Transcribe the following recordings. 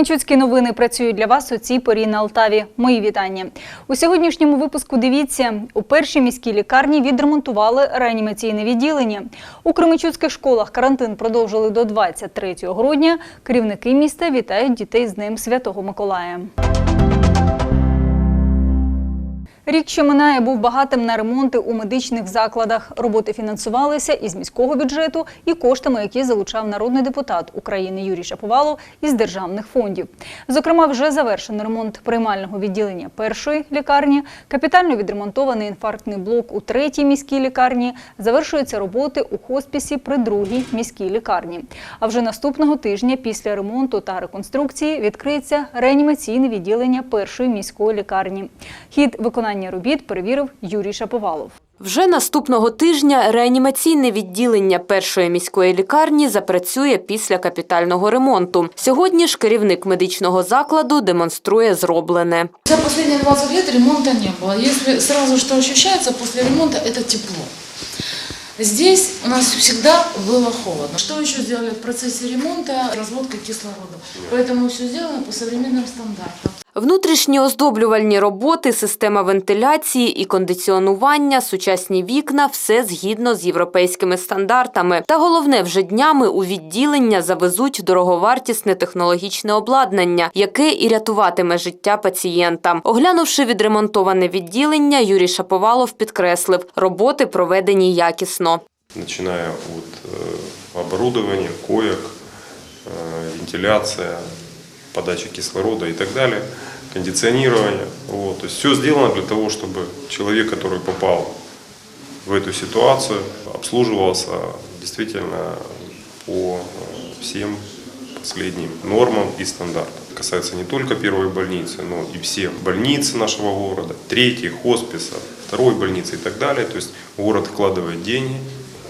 Кременчуцькі новини працюють для вас у цій порі на Алтаві. Мої вітання. У сьогоднішньому випуску дивіться, у першій міській лікарні відремонтували реанімаційне відділення. У Кременчуцьких школах карантин продовжили до 23 грудня. Керівники міста вітають дітей з ним Святого Миколая. Рік, що минає, був багатим на ремонти у медичних закладах. Роботи фінансувалися із міського бюджету і коштами, які залучав народний депутат України Юрій Шаповалов із державних фондів. Зокрема, вже завершено ремонт приймального відділення першої лікарні, капітально відремонтований інфарктний блок у третій міській лікарні. Завершуються роботи у хоспісі при другій міській лікарні. А вже наступного тижня після ремонту та реконструкції відкриється реанімаційне відділення першої міської лікарні. Хід виконання робіт перевірив Юрій Шаповалов. Вже наступного тижня реанімаційне відділення першої міської лікарні запрацює після капітального ремонту. Сьогодні ж керівник медичного закладу демонструє зроблене. За последние 20 лет ремонта не было. Если сразу что ощущается после ремонта, это тепло. Здесь у нас всегда было холодно. Что еще сделали в процессе ремонта? Разводка кислорода. Поэтому все сделано по современным стандартам. Внутрішні оздоблювальні роботи, система вентиляції і кондиціонування, сучасні вікна – все згідно з європейськими стандартами. Та головне, вже днями у відділення завезуть дороговартісне технологічне обладнання, яке і рятуватиме життя пацієнта. Оглянувши відремонтоване відділення, Юрій Шаповалов підкреслив – роботи проведені якісно. начиная от э, оборудования, коек, э, вентиляция, подача кислорода и так далее, кондиционирование. Вот. То есть все сделано для того, чтобы человек, который попал в эту ситуацию, обслуживался действительно по э, всем последним нормам и стандартам. Касается не только первой больницы, но и всех больниц нашего города, третьей, хосписа, второй больницы и так далее. То есть город вкладывает деньги,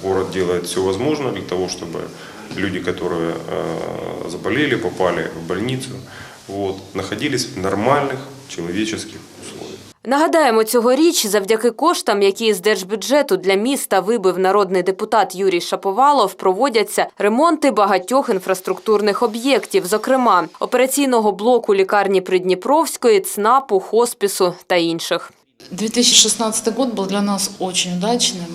город делает все возможное для того, чтобы люди, которые э, заболели, попали в больницу, вот, находились в нормальных человеческих условиях. Нагадаємо, цьогоріч завдяки коштам, які з держбюджету для міста вибив народний депутат Юрій Шаповалов, проводяться ремонти багатьох інфраструктурних об'єктів, зокрема операційного блоку лікарні Придніпровської, ЦНАПу, хоспісу та інших. 2016 год был для нас очень удачным.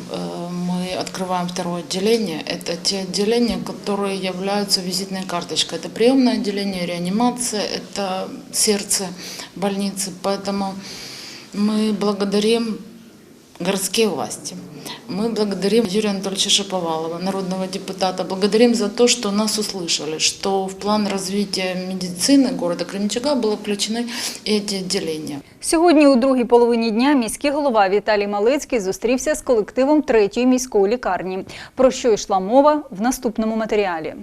Э, Мы открываем второе отделение. Это те отделения, которые являются визитной карточкой. Это приемное отделение, реанимация, это сердце больницы. Поэтому мы благодарим городские власти. Мы благодарим Юрия Анатольевича Шаповалова, народного депутата. Благодарим за то, что нас услышали, что в план развития медицины города Кременчуга были включены эти отделения. Сьогодні у другій половині дня міський голова Віталій Малицький зустрівся з колективом третьої міської лікарні. Про що йшла мова в наступному матеріалі.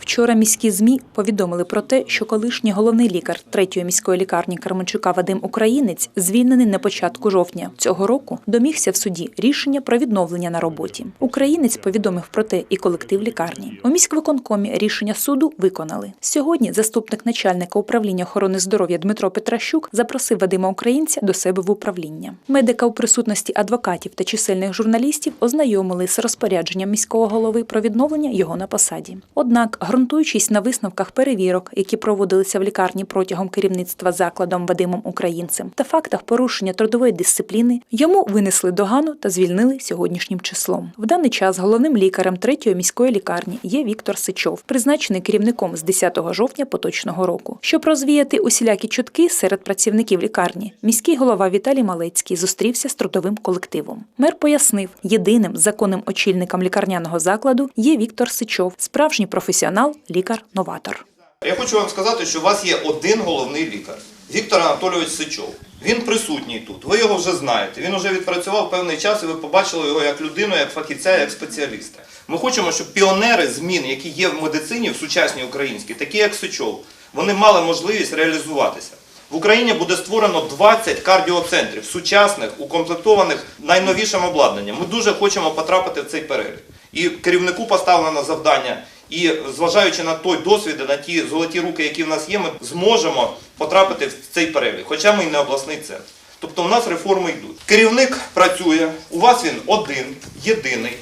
Вчора міські ЗМІ повідомили про те, що колишній головний лікар третьої міської лікарні Карменчука Вадим Українець звільнений на початку жовтня цього року домігся в суді рішення про відновлення на роботі. Українець повідомив про те і колектив лікарні. У міськвиконкомі рішення суду виконали. Сьогодні заступник начальника управління охорони здоров'я Дмитро Петращук запросив Вадима Українця до себе в управління. Медика у присутності адвокатів та чисельних журналістів ознайомили з розпорядженням міського голови про відновлення його на посаді. Однак, ґрунтуючись на висновках перевірок, які проводилися в лікарні протягом керівництва закладом Вадимом Українцем, та фактах порушення трудової дисципліни, йому винесли догану та звільнили сьогоднішнім числом. В даний час головним лікарем третьої міської лікарні є Віктор Сичов, призначений керівником з 10 жовтня поточного року. Щоб розвіяти усілякі чутки серед працівників лікарні, міський голова Віталій Малецький зустрівся з трудовим колективом. Мер пояснив, єдиним законним очільником лікарняного закладу є Віктор Сичов, справжній професіонал, лікар-новатор. Я хочу вам сказати, що у вас є один головний лікар Віктор Анатолійович Сичов. Він присутній тут. Ви його вже знаєте. Він вже відпрацював певний час, і ви побачили його як людину, як фахівця, як спеціаліста. Ми хочемо, щоб піонери змін, які є в медицині, в сучасній українській, такі як Сичов, вони мали можливість реалізуватися. В Україні буде створено 20 кардіоцентрів, сучасних, укомплектованих найновішим обладнанням. Ми дуже хочемо потрапити в цей перелік. І керівнику поставлено завдання. І зважаючи на той досвід, на ті золоті руки, які в нас є, ми зможемо потрапити в цей перелік, хоча ми і не обласний центр. Тобто у нас реформи йдуть. Керівник працює, у вас він один, єдиний,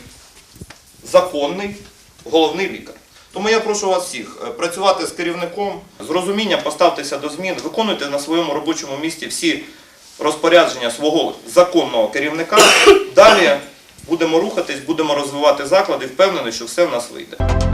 законний, головний лікар. Тому я прошу вас всіх е, працювати з керівником, з розумінням поставтеся до змін, виконуйте на своєму робочому місці всі розпорядження свого законного керівника. Далі будемо рухатись, будемо розвивати заклади, впевнений, що все в нас вийде.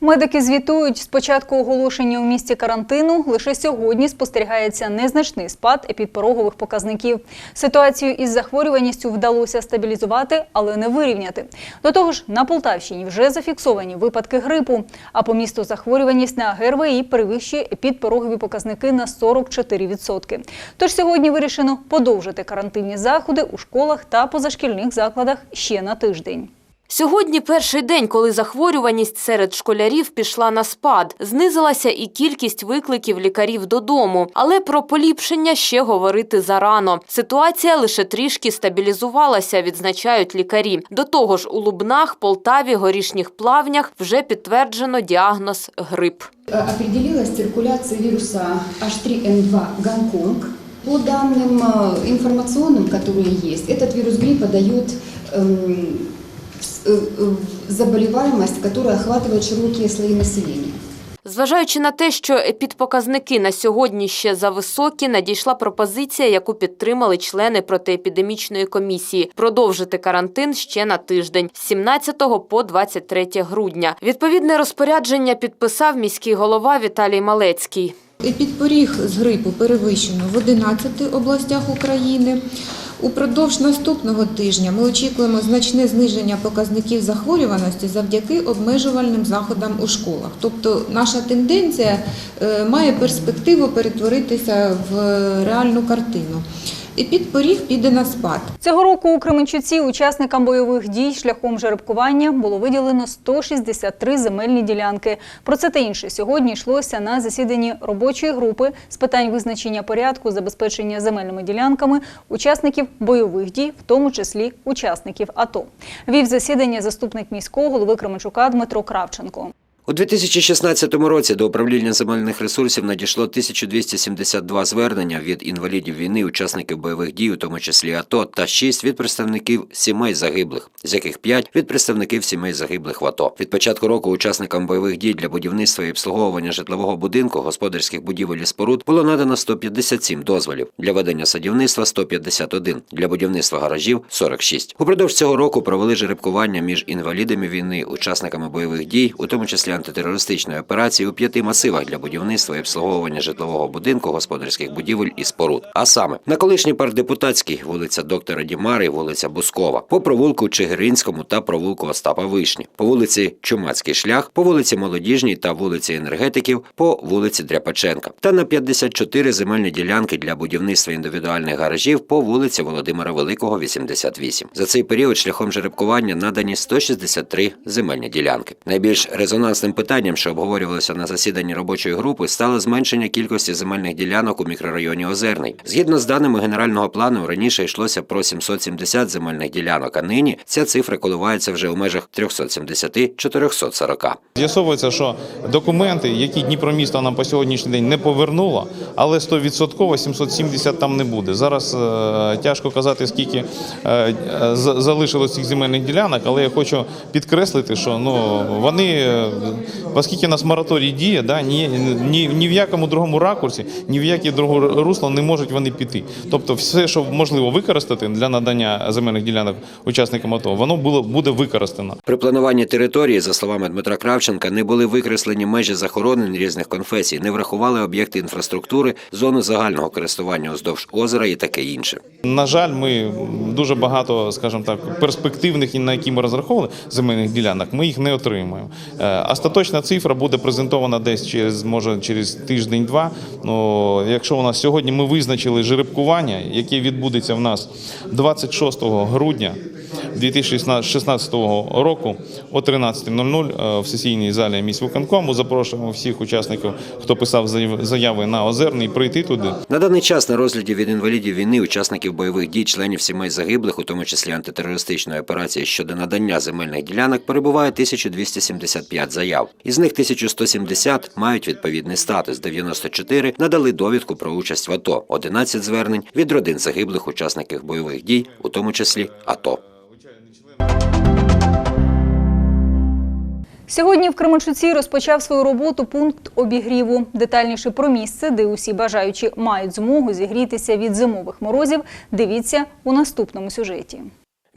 Медики звітують, з початку оголошення у місті карантину лише сьогодні спостерігається незначний спад епідпорогових показників. Ситуацію із захворюваністю вдалося стабілізувати, але не вирівняти. До того ж, на Полтавщині вже зафіксовані випадки грипу, а по місту захворюваність на ГРВІ перевищує епідпорогові показники на 44%. Тож сьогодні вирішено подовжити карантинні заходи у школах та позашкільних закладах ще на тиждень. Сьогодні перший день, коли захворюваність серед школярів пішла на спад. Знизилася і кількість викликів лікарів додому. Але про поліпшення ще говорити зарано. Ситуація лише трішки стабілізувалася, відзначають лікарі. До того ж, у Лубнах, Полтаві, Горішніх плавнях вже підтверджено діагноз грип. определилась циркуляция вируса H3N2 Гонконг. По данным э, информационным, которые есть, этот вирус гриппа дает эм, с- э, э, заболеваемость, которая охватывает широкие слои населения. Зважаючи на те, що епідпоказники на сьогодні ще зависокі, надійшла пропозиція, яку підтримали члени протиепідемічної комісії – продовжити карантин ще на тиждень з 17 по 23 грудня. Відповідне розпорядження підписав міський голова Віталій Малецький. Епідпоріг з грипу перевищено в 11 областях України. Упродовж наступного тижня ми очікуємо значне зниження показників захворюваності завдяки обмежувальним заходам у школах. Тобто наша тенденція е, має перспективу перетворитися в реальну картину. Епідпоріг піде на спад. Цього року у Кременчуці учасникам бойових дій шляхом жеребкування було виділено 163 земельні ділянки. Про це та інше сьогодні йшлося на засіданні робочої групи з питань визначення порядку забезпечення земельними ділянками учасників бойових дій, в тому числі учасників АТО. Вів засідання заступник міського голови Кременчука Дмитро Кравченко. У 2016 році до управління земельних ресурсів надійшло 1272 звернення від інвалідів війни, учасників бойових дій, у тому числі АТО, та 6 від представників сімей загиблих, з яких 5 від представників сімей загиблих в АТО. Від початку року учасникам бойових дій для будівництва і обслуговування житлового будинку, господарських будівель і споруд було надано 157 дозволів, для ведення садівництва 151, для будівництва гаражів 46. Упродовж цього року провели жеребкування між інвалідами війни, учасниками бойових дій, у тому числі антитерористичної операції у п'яти масивах для будівництва і обслуговування житлового будинку, господарських будівель і споруд. А саме на колишній парк депутатський, вулиця доктора Дімари, вулиця Бускова, по провулку Чигиринському та провулку Остапа Вишні, по вулиці Чумацький шлях, по вулиці Молодіжній та вулиці енергетиків, по вулиці Дряпаченка та на 54 земельні ділянки для будівництва індивідуальних гаражів по вулиці Володимира Великого, 88. За цей період шляхом жеребкування надані 163 земельні ділянки. Найбільш резонансним питанням, що обговорювалося на засіданні робочої групи, стало зменшення кількості земельних ділянок у мікрорайоні Озерний. Згідно з даними генерального плану, раніше йшлося про 770 земельних ділянок, а нині ця цифра коливається вже у межах 370-440. З'ясовується, що документи, які Дніпромісто нам по сьогоднішній день не повернуло, але 100% 770 там не буде. Зараз е, тяжко казати, скільки е, е, залишилось цих земельних ділянок, але я хочу підкреслити, що ну, вони, е, оскільки у нас мораторій діє, да, ні, ні, ні в якому другому ракурсі, ні в яке друге русло не можуть вони піти. Тобто все, що можливо використати для надання земельних ділянок учасникам АТО, воно було, буде використано. При плануванні території, за словами Дмитра Кравченка, не були викреслені межі захоронень різних конфесій, не врахували об'єкти інфраструктури, зони загального користування уздовж озера і таке інше. На жаль, ми дуже багато, скажімо так, перспективних і на які ми розраховували земельних ділянок, ми їх не отримаємо. Остаточна цифра буде презентована десь через може через тиждень-два. Ну, якщо у нас сьогодні ми визначили жеребкування, яке відбудеться в нас 26 грудня 2016 року о 13.00 е, в сесійній залі міськвиконкому. Запрошуємо всіх учасників, хто писав заяви на Озерний, прийти туди. На даний час на розгляді від інвалідів війни, учасників бойових дій, членів сімей загиблих, у тому числі антитерористичної операції щодо надання земельних ділянок, перебуває 1275 заяв. Із них 1170 мають відповідний статус, 94 надали довідку про участь в АТО, 11 звернень від родин загиблих учасників бойових дій, у тому числі АТО. Сьогодні в Кременчуці розпочав свою роботу пункт обігріву. Детальніше про місце, де усі бажаючі мають змогу зігрітися від зимових морозів, дивіться у наступному сюжеті.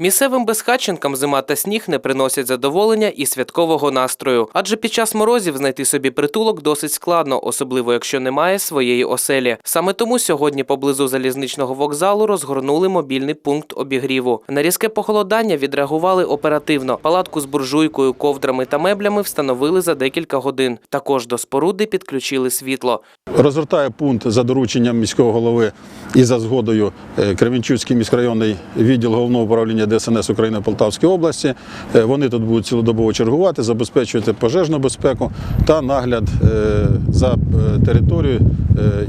Місцевим безхатченкам зима та сніг не приносять задоволення і святкового настрою, адже під час морозів знайти собі притулок досить складно, особливо якщо немає своєї оселі. Саме тому сьогодні поблизу залізничного вокзалу розгорнули мобільний пункт обігріву. На різке похолодання відреагували оперативно. Палатку з буржуйкою, ковдрами та меблями встановили за декілька годин. Також до споруди підключили світло. Розгортає пункт за дорученням міського голови і за згодою е, Кременчуцький міськрайонний відділ головного управління ДСНС України в Полтавській області. Е, Вони тут будуть цілодобово чергувати, забезпечувати пожежну безпеку та нагляд е, за е, територією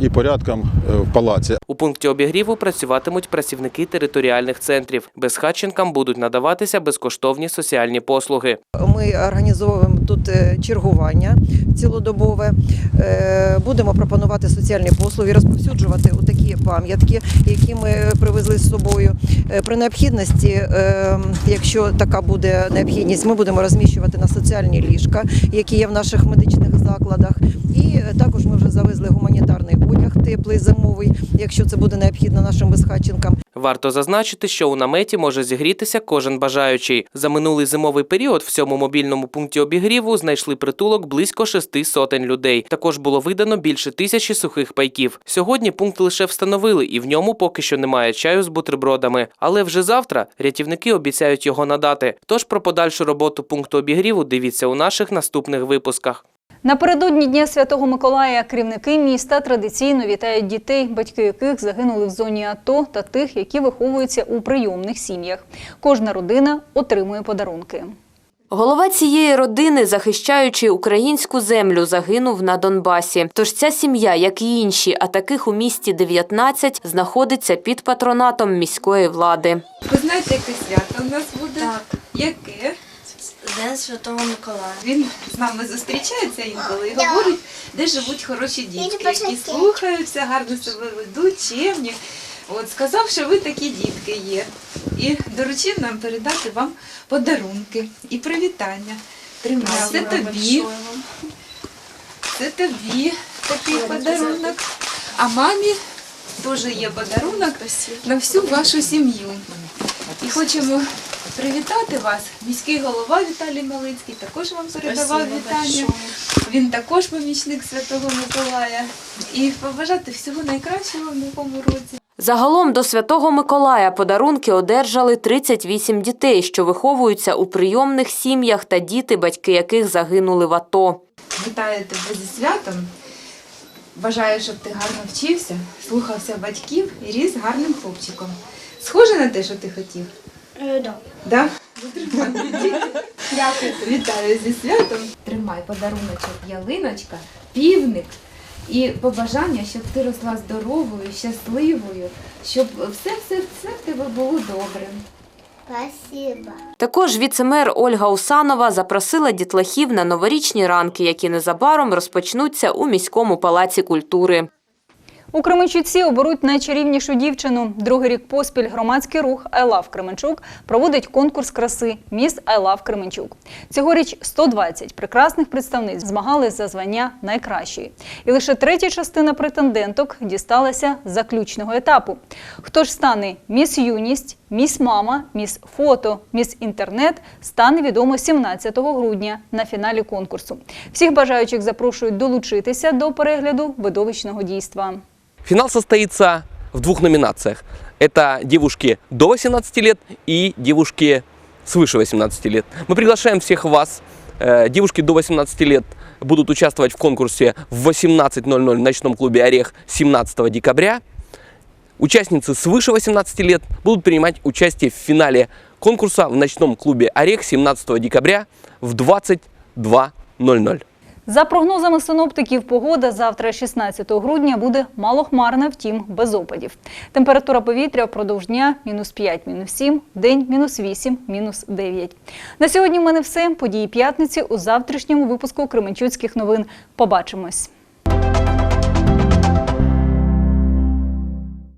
і порядком в палаці. У пункті обігріву працюватимуть працівники територіальних центрів. Безхатченкам будуть надаватися безкоштовні соціальні послуги. Ми організовуємо тут чергування цілодобове. Будемо пропонувати соціальні послуги, розповсюджувати такі пам'ятки, які ми привезли з собою. При необхідності, якщо така буде необхідність, ми будемо розміщувати на соціальні ліжка, які є в наших медичних закладах. І е, також ми вже завезли гуманітарний одяг, теплий зимовий, якщо це буде необхідно нашим безхатченкам. Варто зазначити, що у наметі може зігрітися кожен бажаючий. За минулий зимовий період в цьому мобільному пункті обігріву знайшли притулок близько шести сотень людей. Також було видано більше тисячі сухих пайків. Сьогодні пункт лише встановили, і в ньому поки що немає чаю з бутербродами. Але вже завтра рятівники обіцяють його надати. Тож про подальшу роботу пункту обігріву дивіться у наших наступних випусках. Напередодні Дня Святого Миколая керівники міста традиційно вітають дітей, батьки яких загинули в зоні АТО та тих, які виховуються у прийомних сім'ях. Кожна родина отримує подарунки. Голова цієї родини, захищаючи українську землю, загинув на Донбасі. Тож ця сім'я, як і інші, а таких у місті 19, знаходиться під патронатом міської влади. Ви знаєте, яке свято у нас буде? Так. Яке? День Святого Миколая. Він з нами зустрічається інколи і говорить, де живуть хороші дітки, які слухаються, гарно себе ведуть, чемні. От сказав, що ви такі дітки є. І доручив нам передати вам подарунки і привітання. Тримай, це тобі, це тобі такий подарунок. А мамі теж є подарунок на всю вашу сім'ю. І хочемо привітати вас. Міський голова Віталій Малицький також вам передавав вітання. Він також помічник Святого Миколая. І побажати всього найкращого в новому році. Загалом до Святого Миколая подарунки одержали 38 дітей, що виховуються у прийомних сім'ях та діти, батьки яких загинули в АТО. Вітаю тебе зі святом. Бажаю, щоб ти гарно вчився, слухався батьків і ріс гарним хлопчиком. Схоже на те, що ти хотів? Да. Да? Дякую. Вітаю зі святом. Тримай подаруночок ялиночка, півник і побажання, щоб ти росла здоровою, щасливою, щоб все-все-все в тебе було добре. Спасибо. Також віцемер Ольга Усанова запросила дітлахів на новорічні ранки, які незабаром розпочнуться у міському палаці культури. У Кременчуці оберуть найчарівнішу дівчину. Другий рік поспіль громадський рух «I love Кременчук» проводить конкурс краси «Міс I love Кременчук». Цьогоріч 120 прекрасних представниць змагались за звання найкращої. І лише третя частина претенденток дісталася заключного етапу. Хто ж стане міс юність, міс мама, міс фото, міс інтернет стане відомо 17 грудня на фіналі конкурсу. Всіх бажаючих запрошують долучитися до перегляду видовищного дійства. Финал состоится в двух номинациях. Это девушки до 18 лет и девушки свыше 18 лет. Мы приглашаем всех вас. Э, Девушки до 18 лет будут участвовать в конкурсе в 18.00 в ночном клубе «Орех» 17 декабря. Участницы свыше 18 лет будут принимать участие в финале конкурса в ночном клубе «Орех» 17 декабря в 22.00. За прогнозами синоптиків, погода завтра, 16 грудня, буде малохмарна, втім без опадів. Температура повітря впродовж дня мінус 5, мінус 7, день мінус 8, мінус 9. На сьогодні в мене все. Події п'ятниці у завтрашньому випуску Кременчуцьких новин. Побачимось.